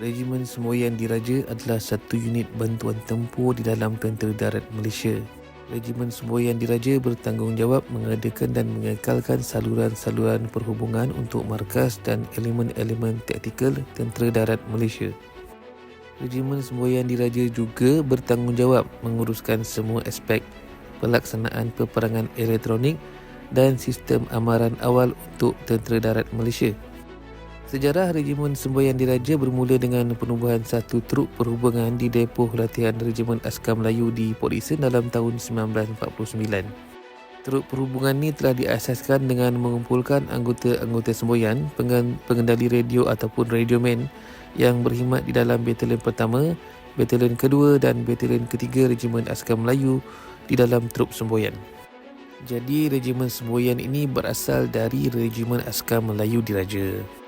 Regimen Semboyan Diraja adalah satu unit bantuan tempur di dalam Tentera Darat Malaysia. Regimen Semboyan Diraja bertanggungjawab mengadakan dan mengekalkan saluran-saluran perhubungan untuk markas dan elemen-elemen taktikal Tentera Darat Malaysia. Regimen Semboyan Diraja juga bertanggungjawab menguruskan semua aspek pelaksanaan peperangan elektronik dan sistem amaran awal untuk Tentera Darat Malaysia. Sejarah Regimen Semboyan Diraja bermula dengan penubuhan satu truk perhubungan di depoh latihan Regimen Askar Melayu di Port Dickson dalam tahun 1949. Truk perhubungan ini telah diasaskan dengan mengumpulkan anggota-anggota semboyan, pengendali radio ataupun radioman yang berkhidmat di dalam batalion pertama, batalion kedua dan batalion ketiga Regimen Askar Melayu di dalam truk semboyan. Jadi Regimen Semboyan ini berasal dari Regimen Askar Melayu Diraja.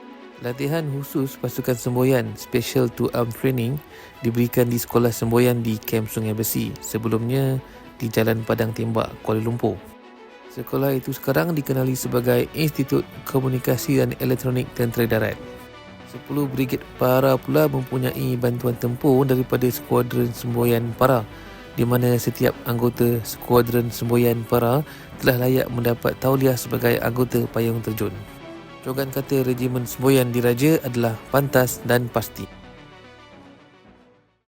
Latihan khusus pasukan semboyan Special to Arm Training diberikan di Sekolah Semboyan di Kem Sungai Besi sebelumnya di Jalan Padang Tembak, Kuala Lumpur. Sekolah itu sekarang dikenali sebagai Institut Komunikasi dan Elektronik Tentera Darat. 10 brigade para pula mempunyai bantuan tempur daripada Skuadron Semboyan Para di mana setiap anggota Skuadron Semboyan Para telah layak mendapat tauliah sebagai anggota payung terjun. Cogan kata regimen semboyan diraja adalah pantas dan pasti.